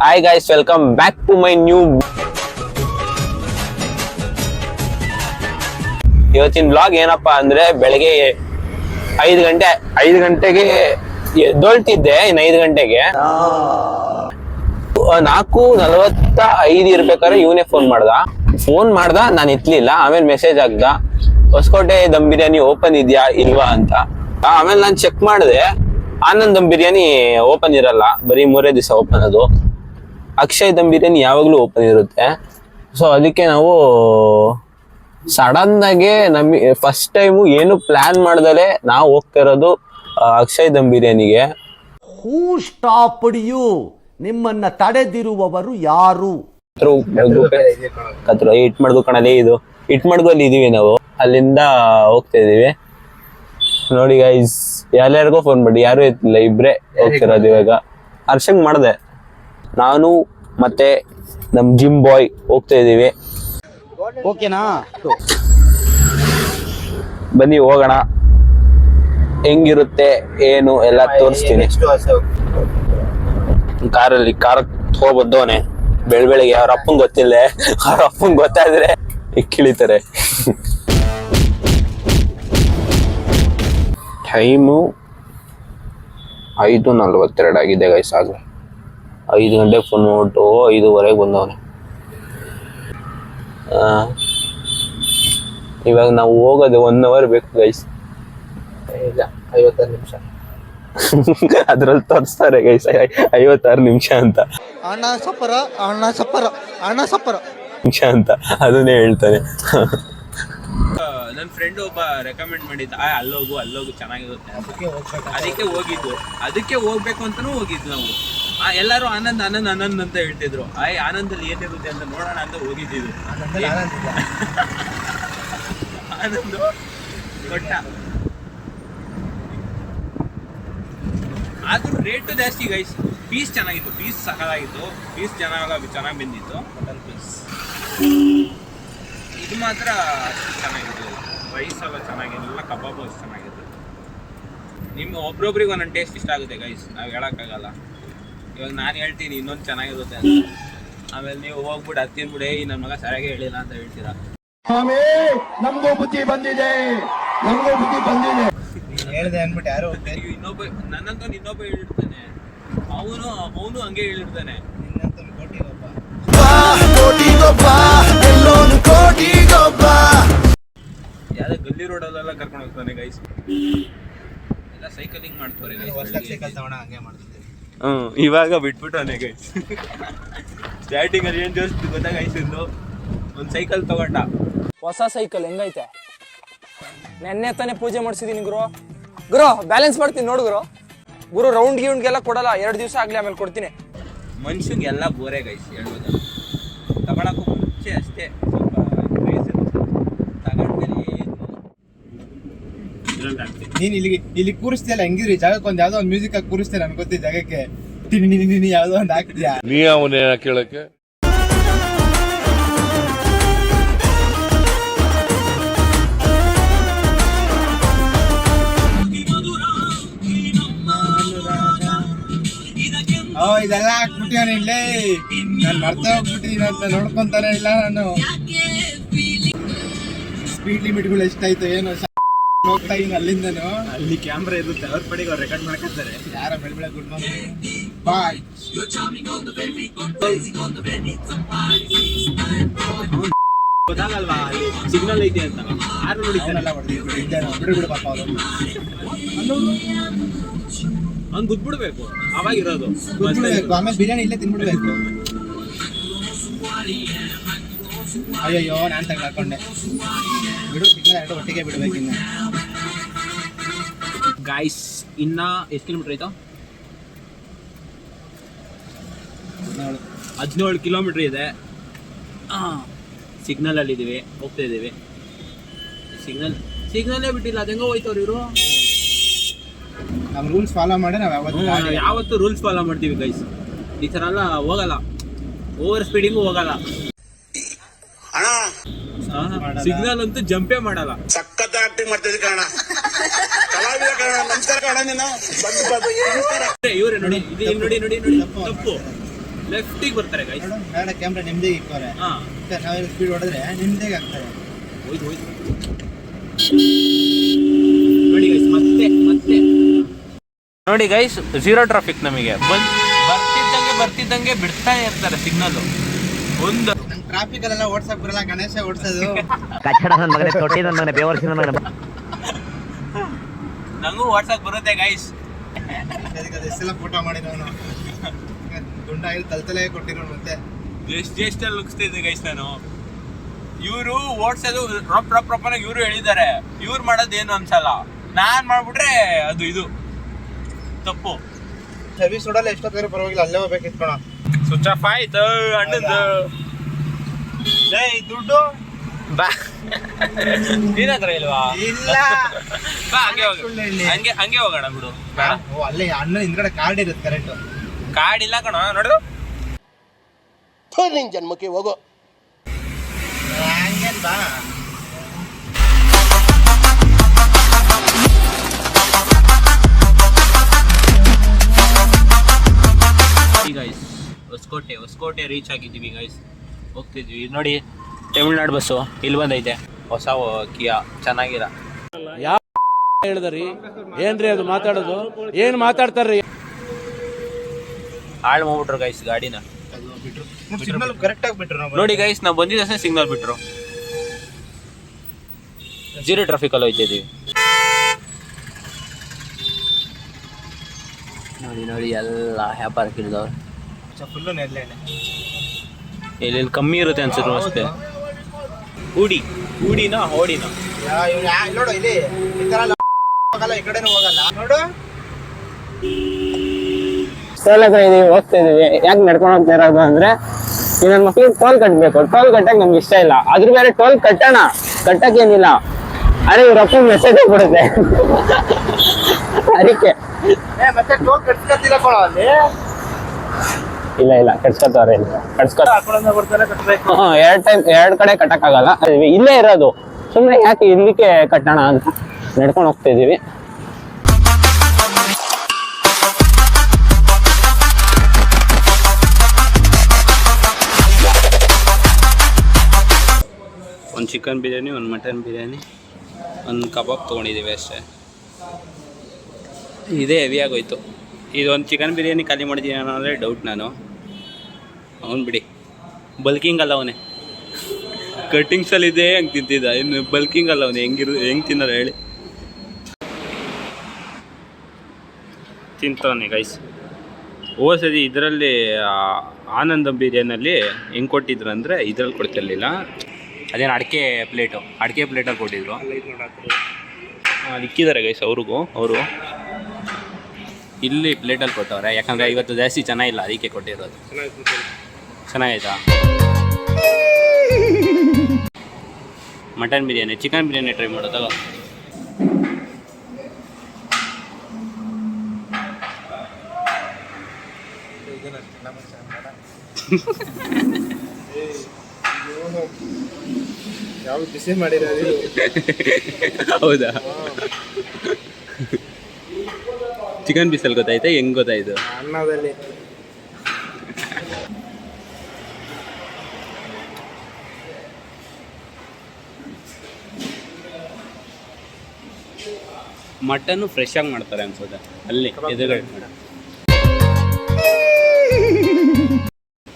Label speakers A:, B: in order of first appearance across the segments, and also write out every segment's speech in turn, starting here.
A: Hi guys welcome back to my new ಇವತ್ತಿನ blog ಏನಪ್ಪ ಅಂದ್ರೆ ಬೆಳಗ್ಗೆ ಐದು ಗಂಟೆ, ಐದು ಗಂಟೆಗೆ ದೊಳ್ತಿದ್ದೆ ಇನ್ನು ಐದು ಗಂಟೆಗೆ. ನಾಲ್ಕು ನಲವತ್ತ ಐದು ಇರ್ಬೇಕಾದ್ರೆ ಇವನೇ ಫೋನ್ ಮಾಡ್ದ. ಫೋನ್ ಮಾಡ್ದ, ನಾನು ಎತ್ತಲಿಲ್ಲ ಆಮೇಲೆ ಮೆಸೇಜ್ ಹಾಕ್ದ. ಹೊಸಕೋಟೆ ದಮ್ ಬಿರಿಯಾನಿ ಓಪನ್ ಇದೆಯಾ, ಇಲ್ವಾ ಅಂತ. ಆಮೇಲೆ ನಾನು ಚೆಕ್ ಮಾಡಿದೆ, ಆನಂದ್ ದಮ್ ಬಿರಿಯಾನಿ ಓಪನ್ ಇರಲ್ಲ, ಬರೀ ಮೂರೇ ದಿವಸ ಓಪನ್ ಅದು. ಅಕ್ಷಯ್ ದಮ್ ಬಿರಿಯಾನಿ ಯಾವಾಗಲೂ ಓಪನ್ ಇರುತ್ತೆ. ಸೊ ಅದಕ್ಕೆ ನಾವು ಸಡನ್ ಆಗಿ ನಮಗೆ ಫಸ್ಟ್ ಟೈಮು ಏನು ಪ್ಲಾನ್ ಮಾಡ್ದಲೆ ನಾವು ಹೋಗ್ತಿರೋದು ಇರೋದು ಅಕ್ಷಯ್ ದಮ್ ಬಿರಿಯಾನಿಗೆ
B: ಹೂ ಸ್ಟಾಪ್ ಯು ನಿಮ್ಮನ್ನ ತಡೆದಿರುವವರು ಯಾರು?
A: ಕತ್ರ ಇಟ್ ಮಾಡ್ದು ಕಣಲೇ ಇದು. ಇಟ್ ಮಾಡ್ದು ಅಲ್ಲಿ ಇದೀವಿ ನಾವು. ಅಲ್ಲಿಂದ ಹೋಗ್ತಾ ಇದೀವಿ. ನೋಡಿ ಗೈಸ್ ಎಲ್ಲರಿಗೂ ಫೋನ್ ಮಾಡಿ ಯಾರು ಎತ್ತಿಲ್ಲ ಇಬ್ರೇ ಹೋಗ್ತಿರೋದು ಇವಾಗ. ಅರ್ಶಂಗ್ ಮಾಡ್ದೆ. ನಾನು ಮತ್ತೆ ನಮ್ ಜಿಮ್ ಬಾಯ್ ಹೋಗ್ತಾ ಇದೀವಿ
B: ಓಕೆನಾ?
A: ಬನ್ನಿ ಹೋಗೋಣ. ಹೆಂಗಿರುತ್ತೆ ಏನು ಎಲ್ಲ ತೋರಿಸ್ತೀನಿ. ಕಾರಲ್ಲಿ ಕಾರ್ ಹೋಗ್ಬದ್ದವನೆ ಬೆಳ್ ಬೆಳಿಗ್ಗೆ ಅವ್ರ ಅಪ್ಪಂಗ್ ಗೊತ್ತಿಲ್ಲ ಅವ್ರ ಅಪ್ಪಂಗ್ ಗೊತ್ತಾದ್ರೆ ಕಿಳಿತಾರೆ. ಟೈಮು ಐದು ನಲ್ವತ್ತೆರಡು ಆಗಿದೆ ಗೈಸ್ ಆಗಲೇ ಐದು ಗಂಟೆಗೆ ಫೋನ್ ಮಾಡ್ಬಿಟ್ಟು ಐದುವರೆಗೆ ಬಂದವನೆ. ಇವಾಗ ನಾವು ಹೋಗೋದು ಒನ್ ಅವರ್ ಬೇಕು ಗೈಸ್
C: ಇಲ್ಲ ಐವತ್ತಾರು ನಿಮಿಷ.
A: ಅದ್ರಲ್ಲಿ ತೋರಿಸ್ತಾರೆ ಗೈಸ್ ಐವತ್ತಾರು ನಿಮಿಷ ಅಂತ.
C: ಅಣ್ಣ ಸಪ್ಪರ ಅಣ್ಣ ಸಪ್ಪರ ಅಣ್ಣ ಸಪ್ಪರ.
A: ನಿಮಿಷ ಅಂತ. ಅದನ್ನೇ ಹೇಳ್ತಾನೆ.
D: ನನ್ನ ಫ್ರೆಂಡ್ ಒಬ್ಬ ರೆಕಮೆಂಡ್ ಮಾಡಿದ್ದ. ಆ ಅಲ್ಲೋಗು ಅಲ್ಲೋಗು ಚೆನ್ನಾಗಿರುತ್ತೆ ಅಂತ. ಅದಕ್ಕೆ ಹೋಗಿದ್ದು. ಅದಕ್ಕೆ ಹೋಗ್ಬೇಕು ಅಂತಾನೂ ಹೋಗಿದ್ದು ನಾವು. ಎಲ್ಲರೂ ಆನಂದ್ ಆನಂದ್ ಆನಂದ್ ಅಂತ ಹೇಳ್ತಿದ್ರು. ಆಯ್ ಆನಂದಲ್ಲಿ ಏನಿರುತ್ತೆ ಅಂತ ನೋಡೋಣ ಅಂತ ಹೋಗಿದ್ದಿದ್ರು ಆನಂದ್ ದೊಡ್ಡ ಆದ್ರೂ ರೇಟು ಜಾಸ್ತಿ ಗೈಸ್ ಪೀಸ್ ಚೆನ್ನಾಗಿತ್ತು. ಪೀಸ್ ಸಕಲಾಗಿತ್ತು ಪೀಸ್ ಚೆನ್ನಾಗಿ ಚೆನ್ನಾಗಿ ಬಂದಿತ್ತು. ಮಟನ್ ಪೀಸ್ ಇದು ಮಾತ್ರ ಅಷ್ಟು ಚೆನ್ನಾಗಿತ್ತು. ರೈಸ್ ಎಲ್ಲ ಚೆನ್ನಾಗಿರಲಿಲ್ಲ ಕಬಾಬ್ ಅಷ್ಟು ಚೆನ್ನಾಗಿತ್ತು. ನಿಮ್ಮ ಒಬ್ರೊಬ್ರಿಗೆ ಒಂದೊಂದು ಟೇಸ್ಟ್ ಇಷ್ಟ ಆಗುತ್ತೆ ಗೈಸ್ ನಾವು ಹೇಳೋಕ್ಕಾಗಲ್ಲ. ಇವಾಗ ನಾನು ಹೇಳ್ತೀನಿ ಇನ್ನೊಂದು ಚೆನ್ನಾಗಿರುತ್ತೆ ಅಂತ. ಆಮೇಲೆ ನೀವು ಹೋಗ್ಬಿಟ್ಟು ಅದು ತಿನ್ಬಿಡಿ ನನ್ನ ಮಗ ಸರಿಯಾಗಿ ಹೇಳಿಲ್ಲ ಅಂತ ಹೇಳ್ತೀರಾ?
C: ಹೇಳ್ದೆ ಅನ್ಬಿಟ್ಟು ಯಾರು
D: ಅಯ್ಯೋ, ಇನ್ನೊಬ್ಬ ನನ್ನಂತ ಇನ್ನೊಬ್ಬ ಹೇಳಿರ್ತಾನೆ. ಅವನು ಅವನು ಹಂಗೆ ಹೇಳಿರ್ತಾನೆ.
C: ನಿನ್ನಂತ ಕೊಟ್ಟಿರಪ್ಪ
D: ಯಾವ್ದೋ ಗಲ್ಲಿ ರೋಡಲ್ಲೆಲ್ಲ ಕರ್ಕೊಂಡು ಹೋಗ್ತಾನೆ ಗೈಸ್ ಎಲ್ಲ ಸೈಕಲಿಂಗ್ ಮಾಡ್ತಾರೆ
C: ಹೊಸ್ದಾಗಿ ಸೈಕಲ್ ತಗೋಣ ಹಂಗೆ ಮಾಡ್ತಿದ್ದೆ
D: ಹ್ಮ್ ಇವಾಗ ಬಿಟ್ಬಿಟ್ಟವನೆ ಗೈಸ್ ಸ್ಟಾರ್ಟಿಂಗ್ ಅಲ್ಲಿ ಏನ್ ಜೋಸ್ ಗೊತ್ತಾಗಾಯ್ತು ಒಂದ್ ಸೈಕಲ್ ತಗೊಂಡ.
E: ಹೊಸ ಸೈಕಲ್ ಹೆಂಗೈತೆ? ನೆನ್ನೆ ತಾನೇ ಪೂಜೆ ಮಾಡಿಸಿದೀನಿ ಗುರು. ಗುರು ಬ್ಯಾಲೆನ್ಸ್ ಮಾಡ್ತೀನಿ ನೋಡು ಗುರು. ಗುರು ರೌಂಡ್ ಗಿೌಂಡ್ಗೆಲ್ಲ ಕೊಡಲ್ಲ ಎರಡು ದಿವಸ ಆಗ್ಲಿ ಆಮೇಲೆ ಕೊಡ್ತೀನಿ.
D: ಮನುಷ್ಯಂಗೆಲ್ಲ ಬೋರೆ ಗೈಸ್ ಹೇಳ್ಬೋದು. ತಗೊಳಕ್ಕೂ ಮುಂಚೆ ಅಷ್ಟೇ ಸ್ವಲ್ಪ craze ಇರುತ್ತೆ. ತಗೊಂಡ್ಮೇಲೆ ಏನು ಇದ್ರಲ್ಲಿ ಆಗ್ತಿಲ್ಲ.
C: ನೀನ್ ಇಲ್ಲಿಗೆ ಇಲ್ಲಿ ಕೂರಿಸ್ತಿಯಲ್ಲ ಹೆಂಗಿರಿ ಜಾಗಕ್ಕೆ ಒಂದು ಯಾವ್ದೋ ಒಂದು ಮ್ಯೂಸಿಕ್ ಆಗಿ ಕೂರಿಸ್ತೀಯ ನನ್ಗೆ ಗೊತ್ತಿ ಜಾಗಕ್ಕೆ. ತಿನ್ನಿ ನಿನಿ ನಿನಿ ಯಾವ್ದೋ ಒಂದ್ ಹಾಕ್ತೀಯಾ.
F: ನೀ ಅವನೇ ಕೇಳಕ್ಕೆ?
C: ಓ ಇದೆಲ್ಲ ಹಾಕ್ಬಿಟ್ಟಿವ ಇಲ್ಲೇ ನಾನು ಮರ್ತ ಹೋಗ್ಬಿಟ್ಟಿದ್ದೀನಿ ಅಂತ ನೋಡ್ಕೊಂತಾನೆ ಇಲ್ಲ ನಾನು. ಸ್ಪೀಡ್ ಲಿಮಿಟ್ಗಳು ಎಷ್ಟಾಯ್ತು ಏನು. ಹೋಗ್ತಾ ಇದ್ದೀನಿ ಅಲ್ಲಿಂದನು.
D: ಅಲ್ಲಿ ಕ್ಯಾಮ್ರಾ ಇರುತ್ತೆ ಅವ್ರ ಪಡೆಗೆ ಅವ್ರು ರೆಕಾರ್ಡ್ ಮಾಡ್ಕೊತಾರೆ.
C: ಯಾರ ಬೆಳ ಬೆಳ ಗುಡ್ ಮಾರ್ನಿಂಗ್ ಬಾಯ್
D: ಗೊತ್ತಾಗಲ್ವಾ? ಸಿಗ್ನಲ್ ಐತೆ ಅಂತ. ಯಾರು
C: ನೋಡಿದ್ದಾರಲ್ಲ ಬಿಡು ಬಿಡು ಪಾಪ ಅವರು.
D: ಅವ್ನು ಗುದ್ಬಿಡ್ಬೇಕು. ಅವಾಗ ಇರೋದು.
C: ಬಿಡ್ಬೇಕು ಆಮೇಲೆ ಬಿರಿಯಾನಿ ಇಲ್ಲೇ ತಿನ್ಬಿಡ್ಬೇಕು. ಅಯ್ಯಯ್ಯೋ ನಾನು ತಗೊಂಡು ಹಾಕೊಂಡೆ. ಬಿಡು ಸಿಗ್ನಲ್ ಎರಡು ಒಟ್ಟಿಗೆ ಬಿಡ್ಬೇಕು ಇನ್ನು.
D: ಗಾಯ್ಸ್ ಇನ್ನ ಎಷ್ಟು ಕಿಲೋಮೀಟರ್ ಆಯ್ತು ಹದಿನೇಳು. ಕಿಲೋಮೀಟರ್ ಇದೆ. ಸಿಗ್ನಲ್ ಅಲ್ಲಿ ಇದೀವಿ ಹೋಗ್ತಾ ಇದೀವಿ. ಸಿಗ್ನಲ್ ಸಿಗ್ನಲ್ಲೇ ಬಿಟ್ಟಿಲ್ಲ ಅದೆಂಗೋ ಹೋಯ್ತವ್ರು ಇವರು
C: ನಮ್ಮ ರೂಲ್ಸ್ ಫಾಲೋ ಮಾಡಿ ನಾವು ಯಾವತ್ತೂ
D: ಯಾವತ್ತು ರೂಲ್ಸ್ ಫಾಲೋ ಮಾಡ್ತೀವಿ ಗೈಸ್ ಈ ಥರ ಎಲ್ಲ ಹೋಗಲ್ಲ. ಓವರ್ ಸ್ಪೀಡಿಂಗು ಹೋಗಲ್ಲ. ಸಿಗ್ನಲ್ ಅಂತೂ ಜಂಪೇ ಮಾಡಲ್ಲ.
G: ಸಖತ್ ಆಕ್ಟಿಂಗ್ ಮಾಡ್ತಿದ್ದೆ ಕಾರಣ. ಕಲಾವಿದ ಕಾರಣ ನಮಸ್ಕಾರ ಕಾರಣ ನೀನು. ಬಂದು ಬಂದು
D: ಇವ್ರೆ ನೋಡಿ ಇದು ಇಲ್ಲಿ ನೋಡಿ ನೋಡಿ ನೋಡಿ. ತಪ್ಪು. ಲೆಫ್ಟಿಗೆ ಬರ್ತಾರೆ ಗೈಸ್
C: ನೋಡು ಬೇಡ ಕ್ಯಾಮ್ರಾ ನಿಮ್ದೇ ಇಕ್ಕವ್ರೆ
D: ಹಾ.
C: ನಾವೆಲ್ಲ ಸ್ಪೀಡ್ ಹೊಡೆದ್ರೆ ನಿಮ್ದೇ ಆಗ್ತಾರೆ.
D: ಹೋಯ್ತು ಹೋಯ್ತು. ನೋಡಿ ಗೈಸ್ ಮತ್ತೆ ಮತ್ತೆ. ನೋಡಿ ಗೈಸ್ ಝೀರೋ ಟ್ರಾಫಿಕ್ ನಮಗೆ. ಬಂದ್ ಬರ್ತಿದ್ದಂಗೆ ಬರ್ತಿದ್ದಂಗೆ ಬಿಡ್ತಾ ಇರ್ತಾರೆ ಸಿಗ್ನಲ್ ಒಂದು
C: ಟ್ರಾಫಿಕ್ ಅಲ್ಲೆಲ್ಲ ಓಡ್ಸಕ್ ಬರಲ್ಲ ಗಣೇಶ ಓಡ್ಸೋದು.
F: ಕಚ್ಚಡ ನನ್ನ ಮಗನೇ ತೊಟ್ಟಿ ನನ್ನ ಮಗನೇ ಬೇವರ್ಸಿ ನನ್ನ ಮಗನೇ.
D: ನಂಗೂ ವಾಟ್ಸಪ್ ಬರುತ್ತೆ ಗೈಸ್
C: ಅದಕ್ಕೆ ಅದು ಎಷ್ಟೆಲ್ಲ ಫೋಟೋ ಮಾಡಿದವನು ಗುಂಡಾಗಿ ತಲ್ತಲೇ ಕೊಟ್ಟಿರೋನು ಮತ್ತೆ.
D: ಎಷ್ಟು ಎಷ್ಟೆಲ್ಲ ಲುಕ್ಸ್ತಿದ್ದೆ ಗೈಸ್ ನಾನು. ಇವರು ಓಡ್ಸೋದು ರೊಪ್ ರೊಪ್ ರೊಪ್ಪನ ಇವರು ಹೇಳಿದ್ದಾರೆ. ಇವ್ರು ಮಾಡೋದು ಏನು ಅನ್ಸಲ್ಲ. ನಾನ್ ಮಾಡ್ಬಿಟ್ರೆ ಅದು ಇದು. ತಪ್ಪು.
C: ಸರ್ವಿಸ್ ನೋಡಲ್ಲ ಎಷ್ಟೊತ್ತಾದ್ರೂ ಪರವಾಗಿಲ್ಲ ಅಲ್ಲೇ ಹೋಗ್ಬೇಕಿತ್ತು ಕಣ.
D: ಸ್ವಿಚ್ ಆಫ್ ಆಯ್ತು ಅಣ್ಣಂದು.
C: ಏಯ್ ದುಡ್ಡು?
D: ಬಾ. ನಿನ್ನ ಹತ್ರ ಇಲ್ವಾ?
C: ಇಲ್ಲ.
D: ಬಾ ಹಂಗೆ ಹೋಗ. ಹಂಗೆ ಹಂಗೆ ಹೋಗೋಣ ಬಿಡು. ಬೇಡ
C: ಓ ಅಲ್ಲೇ ಅಣ್ಣ ಹಿಂದ್ಗಡೆ ಕಾರ್ಡ್ ಇರುತ್ತೆ ಕರೆಕ್ಟ್
D: ಕಾರ್ಡ್ ಇಲ್ಲ ಕಣ ನೋಡು
G: ನಿನ್ ಜನ್ಮಕ್ಕೆ ಹೋಗೋ.
C: ಹಂಗೆ ಬಾ.
D: ಗೈಸ್ ಹೊಸಕೋಟೆ ಹೊಸಕೋಟೆ ರೀಚ್ ಆಗಿದ್ದೀವಿ ಗೈಸ್ ಹೋಗ್ತಿದ್ವಿ. ನೋಡಿ ತಮಿಳ್ನಾಡು ಬಸ್ಸು. ಇಲ್ಲಿ ಬಂದೈತೆ. ಹೊಸ ಕಿಯಾ ಚೆನ್ನಾಗಿರ
H: ಹೇಳಿದ್ರಿ? ಏನ್ರಿ ಅದು ಮಾತಾಡೋದು? ಏನ್ ಮಾತಾಡ್ತಾರ್ರಿ?
D: ಹಾಳು ಮಾಡ್ಬಿಟ್ರು ಗೈಸ್ ಗಾಡಿನ.
C: ಸಿಗ್ನಲ್ ಕರೆಕ್ಟ್ ಬಿಟ್ರು
D: ನೋಡಿ ಗೈಸ್ ನಾವು ಬಂದಿದ್ದ ಸಿಗ್ನಲ್ ಬಿಟ್ರು. ಜೀರೋ ಟ್ರಾಫಿಕ್ ಅಲ್ಲಿ ಹೋಯ್ತಿದ್ವಿ ನೋಡಿ ನೋಡಿ ಎಲ್ಲ ವ್ಯಾಪಾರಕ್ಕೆ ಇಳಿದವ್ರು ಇಲ್ಲಿ ಕಮ್ಮಿ ಇರುತ್ತೆ ಅನ್ಸುತ್ತೆ ಅಷ್ಟೇ. ಹೂಡಿ ಹೂಡಿನ ಹೋಡಿನ?
C: ನೋಡು ಇಲ್ಲಿ ಈ ತರ ಹೋಗಲ್ಲ ಈ ಕಡೆನೂ ಹೋಗಲ್ಲ. ನೋಡು.
A: ಟೋಲ್ ಇದೀವಿ ಹೋಗ್ತಾ ಇದೀವಿ ಯಾಕೆ ನಡ್ಕೊಂಡು ಹೋಗ್ತಾ ಇರೋದು ಅಂದ್ರೆ ಈ ನನ್ನ ಮಕ್ಳಿಗೆ ಟೋಲ್ ಕಟ್ಟಬೇಕು ಟೋಲ್ ಕಟ್ಟಕ್ ನಮ್ಗೆ ಇಷ್ಟ ಇಲ್ಲ. ಅದ್ರ ಬೇರೆ ಟೋಲ್ ಕಟ್ಟೋಣ. ಕಟ್ಟಕ್ಕೇನಿಲ್ಲ ಅರೆ ಇವ್ರ ಅಪ್ಪ ಮೆಸೇಜ್ ಕೊಡುತ್ತೆ. ಅದಕ್ಕೆ.
C: ಏ ಮತ್ತೆ ಟೋಲ್ ಕಟ್ಸ್ಕೊತಿಲ್ಲ ಕೊಡೋ ಅಲ್ಲಿ?
A: ಇಲ್ಲ ಇಲ್ಲ ಕಟ್ಸ್ಕೊತಾವ್ರೆ ಎರಡ್ ಟೈಮ್ ಎರಡ್ ಕಡೆ ಕಟ್ಟಕ್ಕಾಗಲ್ಲ. ಆಗಲ್ಲ ಇಲ್ಲೇ ಇರೋದು. ಸುಮ್ನೆ ಯಾಕೆ ಇಲ್ಲಿಗೆ ಕಟ್ಟೋಣ ಅಂತ ನಡ್ಕೊಂಡು ಹೋಗ್ತಾ ಇದೀವಿ
D: ಒಂದು ಚಿಕನ್ ಬಿರಿಯಾನಿ ಒಂದು ಮಟನ್ ಬಿರಿಯಾನಿ ಒಂದು ಕಬಾಬ್ ತೊಗೊಂಡಿದ್ದೀವಿ ಅಷ್ಟೇ. ಇದೇ ಹೆವಿ ಆಗೋಯ್ತು. ಇದು ಒಂದು ಚಿಕನ್ ಬಿರಿಯಾನಿ ಖಾಲಿ ಮಾಡಿದ್ದೀನಿ ಅನ್ನೋದ್ರೆ ಡೌಟ್ ನಾನು. ಅವನು ಬಿಡಿ. ಬಲ್ಕಿಂಗ್ ಅಲ್ಲ ಅವನೇ. ಕಟ್ಟಿಂಗ್ಸಲ್ಲಿ ಇದೆ ಹಂಗೆ ತಿಂತಿದ್ದ. ಇನ್ನು ಬಲ್ಕಿಂಗ್ ಅಲ್ಲ ಅವನು. ಹೆಂಗಿರು ಹೆಂಗೆ ತಿನ್ನೋರು ಹೇಳಿ. ತಿಂತಾನೆ ಗೈಸ್ ಹೋದ ಸರಿ ಇದರಲ್ಲಿ ಆನಂದ ಬಿರಿಯಾನಿಯಲ್ಲಿ ಹೆಂಗೆ ಕೊಟ್ಟಿದ್ರು ಅಂದರೆ ಇದರಲ್ಲಿ ಕೊಡ್ತಿರ್ಲಿಲ್ಲ. ಅದೇನು ಅಡಿಕೆ ಪ್ಲೇಟು ಅಡಿಕೆ ಪ್ಲೇಟಲ್ಲಿ ಕೊಟ್ಟಿದ್ರು. ಇಕ್ಕಿದ್ದಾರೆ ಗೈಸ್ ಅವ್ರಿಗೂ ಅವರು. ಇಲ್ಲಿ ಪ್ಲೇಟಲ್ಲಿ ಕೊಟ್ಟವ್ರೆ. ಯಾಕಂದರೆ ಇವತ್ತು ಜಾಸ್ತಿ ಚೆನ್ನಾಗಿಲ್ಲ ಅದಕ್ಕೆ ಕೊಟ್ಟಿರೋದು. ಚೆನ್ನಾಗೈತಾ? Mutton biryani, chicken biryani try ಮಾಡೋದಾಗ
C: ಯಾವ ಬಿಸಿ ಮಾಡಿರೋದು
D: ಹೌದಾ? ಚಿಕನ್ ಬಿಸಿಲು ಗೊತ್ತಾಯ್ತಾ? ಹೆಂಗ್ ಗೊತ್ತಾಯ್ತು?
C: ಅನ್ನದಲ್ಲಿ.
D: ಮಟನ್ನು ಫ್ರೆಶ್ ಆಗಿ ಮಾಡ್ತಾರೆ ಅನ್ಸುತ್ತೆ. ಅಲ್ಲಿ ಎದುರುಗಡೆ.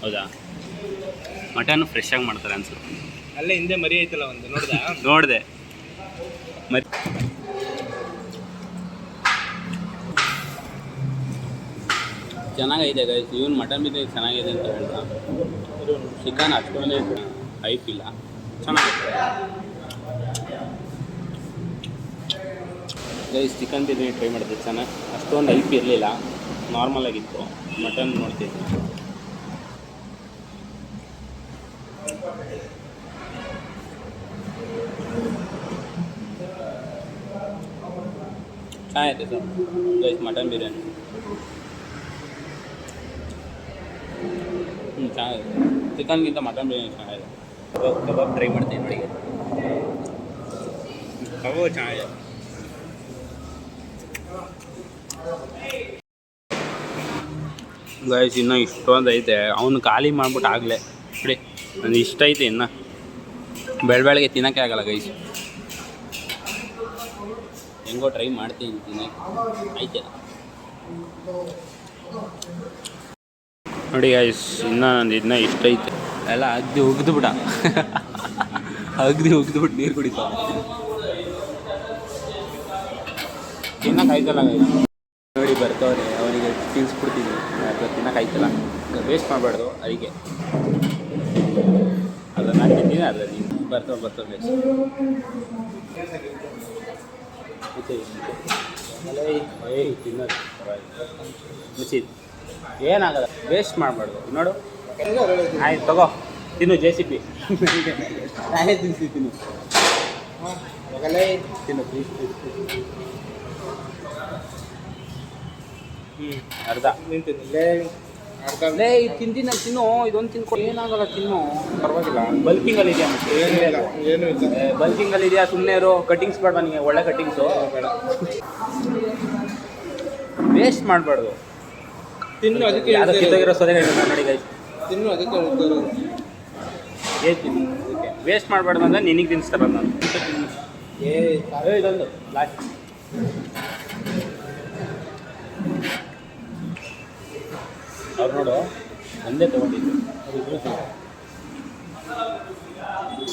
D: ಹೌದಾ? ಮಟನ್ ಫ್ರೆಶ್ ಆಗಿ ಮಾಡ್ತಾರೆ ಅನ್ಸುತ್ತೆ.
C: ಅಲ್ಲೇ ಹಿಂದೆ ಮರಿ ಐತಲ್ಲ ಒಂದು ನೋಡ್ದಾ?
D: ನೋಡಿದೆ. ಮರಿ ಚೆನ್ನಾಗೈತೆ ಗೈಸ್ ಇವನ್ ಮಟನ್ ಬಿರಿಯಾನಿ ಚೆನ್ನಾಗಿದೆ ಅಂತ ಹೇಳ್ದ ಚಿಕನ್ ಅಷ್ಟೊಂದೇ ಹೈಪ್ ಇಲ್ಲ. ಚೆನ್ನಾಗಿದೆ. ಗೈಸ್ ಚಿಕನ್ ಬಿರಿಯಾನಿ ಟ್ರೈ ಮಾಡಿದೆ ಚೆನ್ನಾಗಿ ಅಷ್ಟೊಂದು ಹೈಪ್ ಇರಲಿಲ್ಲ. ನಾರ್ಮಲ್ ಆಗಿತ್ತು. ಮಟನ್ ನೋಡ್ತಿದ್ದೆ ಚೆನ್ನಾಗೈತೆ ಸರ್ ಗೈಸ್ ಮಟನ್ ಬಿರಿಯಾನಿ ಹ್ಞೂ ಚೆನ್ನಾಗಿದೆ ಚಿಕನ್ಗಿಂತ ಮಟನ್ ಬಿರಿಯಾನಿ ಚೆನ್ನಾಗಿದೆ. ಕಬಾಬ್ ಕಬಾಬ್ ಟ್ರೈ ಮಾಡ್ತೀನಿ ನೋಡಿ. ಕಬಾಬ್ ಚೆನ್ನಾಗಿದೆ. ಗಾಯ್ಸ್ ಇನ್ನೂ ಇಷ್ಟೊಂದು ಐತೆ. ಅವನು ಖಾಲಿ ಮಾಡ್ಬಿಟ್ಟು ಆಗಲೇ. ಬಿಡಿ ನನಗೆ ಇಷ್ಟ ಐತೆ ಇನ್ನು. ಬೆಳ ಬೆಳಗ್ಗೆ ತಿನ್ನೋಕ್ಕೆ ಆಗಲ್ಲ ಗೈಸ್ ಹೆಂಗೋ ಟ್ರೈ ಮಾಡ್ತೀನಿ ತಿನ್ನೋಕೆ ಐತೆ ನೋಡಿ ಗೈಸ್ ಇನ್ನೂ ನಂದು ಇನ್ನೂ ಇಷ್ಟ ಐತೆ ಎಲ್ಲ ಅಗ್ದಿ ಉಗ್ದು ಬಿಡ. ಅಗ್ದಿ ಉಗ್ದು ಬಿಟ್ಟು ನೀರು ಕುಡಿತ. ತಿನ್ನಕ್ಕೆ ಆಯ್ತಲ್ಲ guys. ನೋಡಿ ಬರ್ತವ್ರೆ, ಅವನಿಗೆ ತಿನ್ಸ್ಬಿಡ್ತೀನಿ ಅಥವಾ ತಿನ್ನಕ್ಕೆ ಆಯ್ತಲ್ಲ ವೇಸ್ಟ್ ಮಾಡಬಾರ್ದು ಅದಕ್ಕೆ ಅಲ್ಲ ನಾನು ತಿಂತೀನಿ ಅಲ್ಲ ನೀನು ಬರ್ತಾವೆ ಬರ್ತಾವೆ ವೇಸ್ಟ್ ತಿನ್ನೋದು. ಮುಚ್ಚಿ ಏನಾಗಲ್ಲ ವೇಸ್ಟ್ ಮಾಡಬಾರ್ದು. ನೋಡು. ಆಯ್ತು ತಗೋ. ತಿನ್ನು ಜೆ ಸಿ ಪಿ ನಾನೇ ತಿನ್ಸಿ ತಿನ್ನು. ತಿನ್ನು ಪ್ಲೀಸ್ ಹ್ಞೂ ಅರ್ಧ. ಲೇ ಇದು ತಿಂದಿನ ನಾನು ತಿನ್ನು ಇದೊಂದು ತಿನ್ಕೊ ಏನಾಗಲ್ಲ ತಿನ್ನು. ಪರವಾಗಿಲ್ಲ. ಬಲ್ಕಿಂಗಲ್ಲಿ ಇದೆಯಾ
C: ಏನು ಇಲ್ಲ.
D: ಬಲ್ಕಿಂಗಲ್ಲಿ ಇದೆಯಾ ಸುಮ್ಮನೆ ಇರೋ. ಕಟಿಂಗ್ಸ್ ಬೇಡ ನನಗೆ ಒಳ್ಳೆ ಕಟಿಂಗ್ಸು ಬೇಡ. ವೇಸ್ಟ್ ಮಾಡಬಾರ್ದು.
C: ತಿನ್ನು ಅದಕ್ಕೆ
D: ಯಾವ್ದೋ ಕಿತ್ತೋಗಿರೋ ಸೊದೆ ನೋಡಿ ಗೈಸ್
C: ತಿನ್ನು ಅದಕ್ಕೆ
D: ಏ ತಿನ್ನು ಅದಕ್ಕೆ. ವೇಸ್ಟ್ ಮಾಡಬಾರ್ದು ಅಂದ್ರೆ ನಿನಗೆ ತಿನ್ನಿಸ್ತಾರ ನಾನು. ಏ ಇದೊಂದು ಲಾಸ್ಟ್ ಅವ್ರು ನೋಡು ಒಂದೇ ತೊಗೊಂಡಿದ್ದು.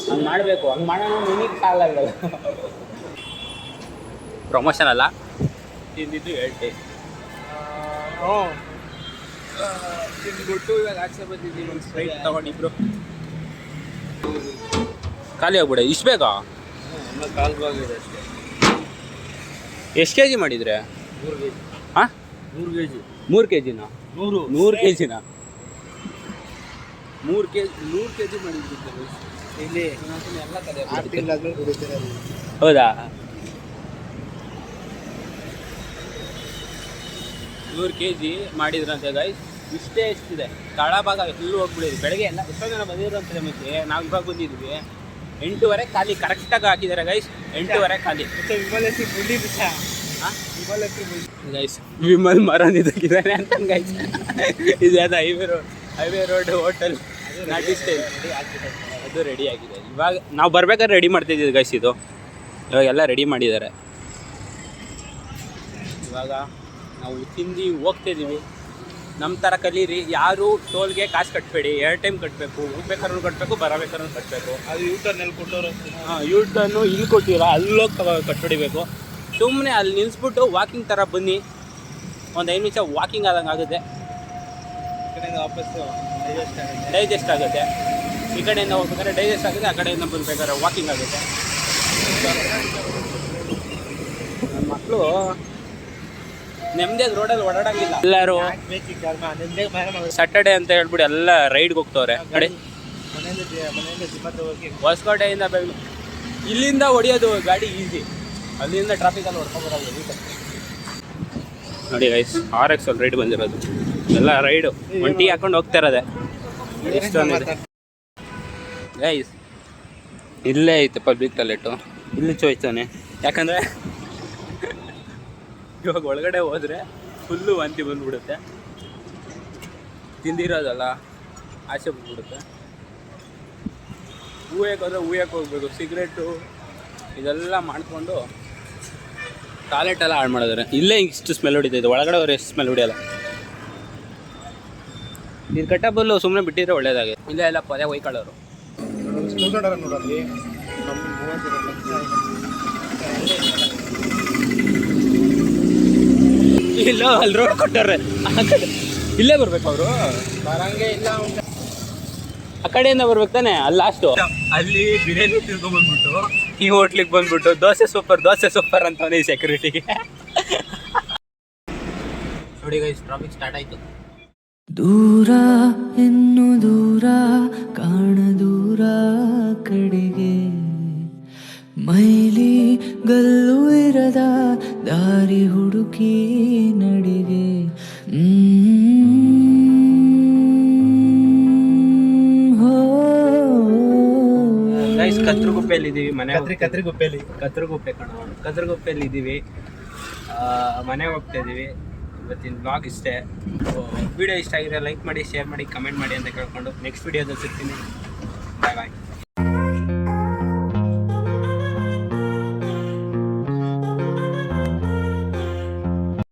D: ಹಂಗೆ ಮಾಡಬೇಕು ಹಂಗೆ ಮಾಡೋಣ ನಿನಗೆ ಸಾಲ ಆಗಲ್ಲ ಪ್ರಮೋಷನ್ ಅಲ್ಲ? ತಿಂದಿದ್ದು ಹೇಳ್ತೆ ತಿಂದ್ಬಿಟ್ಟು ಇವಾಗ ಆಚೆ ಬಂದಿದ್ದೀವಿ ಒಂದು ತಗೊಂಡಿಬ್ರು ಖಾಲಿ ಆಗ್ಬಿಡ. ಇಷ್ಟು ಬೇಕಾ
C: ಕಾಲು ಬಾಗಿದೆ ಅಷ್ಟೇ.
D: ಎಷ್ಟು ಕೆ ಜಿ ಮಾಡಿದ್ರೆ?
C: ಮೂರು ಕೆ ಜಿ
D: ಹಾಂ?
C: ಮೂರು ಕೆ ಜಿ
D: ಮೂರು ಕೆ ಜಿನಾ
C: ನೂರು.
D: ನೂರು ಕೆ ಜಿನಾ ಮೂರು ಕೆ ಜಿ
C: ನೂರು ಕೆ ಜಿ ಮಾಡಿದ್ರು ಇಲ್ಲಿ
D: ಎಲ್ಲ ಹೌದಾ? ನೂರು ಕೆ ಜಿ ಮಾಡಿದ್ರಂತೆ ಗೈಸ್ ಇಷ್ಟೇ ಎಷ್ಟಿದೆ? ತಳಭಾಗ ಫುಲ್ಲು ಹೋಗ್ಬಿಡಿದ್ವಿ ಬೆಳಗ್ಗೆ ಎಲ್ಲ ಎಷ್ಟೋ ಜನ ಬಂದಿರೋಂಥದ್ದು ಮತ್ತೆ ನಾವು ಇವಾಗ ಬಂದಿದ್ವಿ. ಎಂಟೂವರೆ ಖಾಲಿ ಕರೆಕ್ಟಾಗಿ ಹಾಕಿದ್ದಾರೆ ಗೈಸ್ ಎಂಟೂವರೆ ಖಾಲಿ. ಗೈಸ್ ವಿಮಲ್ ಮರ ಇದಕ್ಕಿದ್ದಾನೆ ಅಂತ ಗೈಸ್ ಇದು ಅದು highway road highway road hotel ನಾಟಿ ಸ್ಟೈಲ್ ಅದು ರೆಡಿ ಆಗಿದೆ. ಇವಾಗ ನಾವು ಬರ್ಬೇಕಾದ್ರೆ ರೆಡಿ ಮಾಡ್ತಿದ್ದೀವಿ ಗೈಸ್ ಇದು. ಇವಾಗೆಲ್ಲ ರೆಡಿ ಮಾಡಿದ್ದಾರೆ. ಇವಾಗ ನಾವು ತಿಂದು ಹೋಗ್ತಿದ್ದೀವಿ ನಮ್ಮ ಥರ ಕಲೀರಿ. ಯಾರು ಟೋಲ್ಗೆ ಕಾಸು ಕಟ್ಟಬೇಡಿ ಎರಡು ಟೈಮ್ ಕಟ್ಟಬೇಕು ಹೋಗ್ಬೇಕಾದ್ರೂ ಕಟ್ಟಬೇಕು ಬರಬೇಕಾದ್ರೂ ಕಟ್ಟಬೇಕು
C: ಅದು ಯೂಟರ್ನಲ್ಲಿ ಕೊಟ್ಟವರು
D: ಹಾಂ ಯೂಟನ್ನು ಇಲ್ಲಿ ಕೊಟ್ಟಿರೋ ಅಲ್ಲೋಗಿ ತಗೋ ಕಟ್ಬಿಡಿಬೇಕು. ಸುಮ್ಮನೆ ಅಲ್ಲಿ ನಿಲ್ಲಿಸ್ಬಿಟ್ಟು ವಾಕಿಂಗ್ ಥರ ಬನ್ನಿ. ಒಂದು ಐದು ನಿಮಿಷ ವಾಕಿಂಗ್ ಆದಂಗೆ ಆಗುತ್ತೆ.
C: ಈ ಕಡೆಯಿಂದ ವಾಪಸ್ಸು.
D: ಡೈಜೆಸ್ಟ್ ಆಗುತ್ತೆ. ಈ ಕಡೆಯಿಂದ ಹೋಗ್ಬೇಕಾದ್ರೆ ಡೈಜೆಸ್ಟ್ ಆಗುತ್ತೆ ಆ ಕಡೆಯಿಂದ ಬರ್ಬೇಕಾದ್ರೆ ವಾಕಿಂಗ್ ಆಗುತ್ತೆ. ಮಕ್ಕಳು ನೆಮ್ಮದಿಯಾಗಿ ರೋಡಲ್ಲಿ ಓಡಾಡಂಗಿಲ್ಲ. ಎಲ್ಲರೂ ಸ್ಯಾಟರ್ಡೆ ಅಂತ ಹೇಳ್ಬಿಟ್ಟು ಎಲ್ಲ ರೈಡ್ಗೆ ಹೋಗ್ತವ್ರೆ. ನೋಡಿ ಹೊಸಕೋಟೆಯಿಂದ ಬೆಂಗಳೂರು ಇಲ್ಲಿಂದ ಹೊಡಿಯೋದು ಗಾಡಿ ಈಸಿ ಅಲ್ಲಿಂದ ಟ್ರಾಫಿಕಲ್ಲಿ ಅಲ್ಲಿ ನೋಡಿ ಗೈಸ್ ಆರ್ ಎಕ್ಸ್ ಅಲ್ಲಿ ರೈಡ್ ಬಂದಿರೋದು. ಎಲ್ಲ ರೈಡು ಒಂಟಿ ಹಾಕೊಂಡು ಹೋಗ್ತಾ ಇರೋದೆ. ಗೈಸ್ ಇಲ್ಲೇ ಐತೆ ಪಬ್ಲಿಕ್ ಟಾಯ್ಲೆಟು ಇಲ್ಲಿ ಚೋಯ್ತಾನೆ ಯಾಕಂದರೆ ಇವಾಗ ಒಳಗಡೆ ಹೋದರೆ ಫುಲ್ಲು ವಾಂತಿ ಬಂದ್ಬಿಡುತ್ತೆ. ತಿಂದಿರೋದಲ್ಲ, ಆಸೆ ಬಂದ್ಬಿಡುತ್ತೆ. ಹೂಯಕ್ಕೆ ಹೋದ್ರೆ ಹೂಯಕ್ಕೆ ಹೋಗ್ಬೇಕು ಸಿಗರೇಟು ಇದೆಲ್ಲ ಮಾಡಿಕೊಂಡು ಟಾಯ್ಲೆಟ್ ಎಲ್ಲ ಹಾಳು ಮಾಡಿದ್ರೆ. ಇಲ್ಲೇ ಇಷ್ಟು ಸ್ಮೆಲ್ ಹೊಡಿತೈತೆ ಒಳಗಡೆ ಅವ್ರು ಎಷ್ಟು ಸ್ಮೆಲ್ ಹೊಡಿಯಲ್ಲ. ಇದು ಕಟ್ಟಬಲ್ಲು ಸುಮ್ಮನೆ ಬಿಟ್ಟಿದ್ರೆ ಒಳ್ಳೇದಾಗಿದೆ ಇಲ್ಲೇ ಎಲ್ಲ ಪದೇ ಒಯ್ಕೊಳ್ಳೋರು
C: ನೋಡಲ್ಲಿ
D: ಇಲ್ಲ ಅಲ್ಲಿ ರೋಡ್ ಕೊಟ್ಟಾರೆ ಇಲ್ಲೇ ಬರ್ಬೇಕು ಅವರು.
C: ಬರಂಗೆ ಇಲ್ಲ.
D: ಆ ಕಡೆಯಿಂದ ಬರ್ಬೇಕು ತಾನೆ ಅಲ್ಲಿ ಲಾಸ್ಟು ಅಲ್ಲಿ ಬಿರಿಯಾನಿ ತಿಳ್ಕೊಂಬಂದ್ಬಿಟ್ಟು ಈ ಹೋಟ್ಲಿಗೆ ಬಂದ್ಬಿಟ್ಟು ದೋಸೆ ಸೂಪರ್ ದೋಸೆ ಸೂಪರ್ ಅಂತವನೇ ಈ ಸೆಕ್ಯೂರಿಟಿಗೆ ನೋಡಿ ಗೈಸ್ ಟ್ರಾಫಿಕ್ ಸ್ಟಾರ್ಟ್ ಆಯ್ತು.
I: ದೂರ ಇನ್ನು ದೂರ ಕಾಣ ದೂರ ಕಡೆಗೆ. ಮೈಲಿ ಗಲ್ಲು ಇರದ ದಾರಿ ಹುಡುಕಿ ನಡಿಗೆ.
D: ಕತ್ರಿಗುಪ್ಪೆಯಲ್ಲಿ ಇದೀವಿ ಮನೆ
C: ಕತ್ರಿ ಕತ್ರಿಗುಪ್ಪೆಯಲ್ಲಿ.
D: ಕತ್ರಿಗುಪ್ಪೆ ಕಣ. ಕತ್ರಗುಪ್ಪೆಯಲ್ಲಿ ಇದ್ದೀವಿ ಮನೆಗೆ ಹೋಗ್ತಾ ಇದ್ದೀವಿ. ಇವತ್ತಿನ ಬ್ಲಾಗ್ ಇಷ್ಟೇ. ವಿಡಿಯೋ ಇಷ್ಟ ಆಗಿದೆ ಲೈಕ್ ಮಾಡಿ ಶೇರ್ ಮಾಡಿ ಕಮೆಂಟ್ ಮಾಡಿ ಅಂತ ಕೇಳ್ಕೊಂಡು ನೆಕ್ಸ್ಟ್ ವಿಡಿಯೋದಲ್ಲಿ ಸಿಗ್ತೀನಿ. ಬಾಯ್ ಬಾಯ್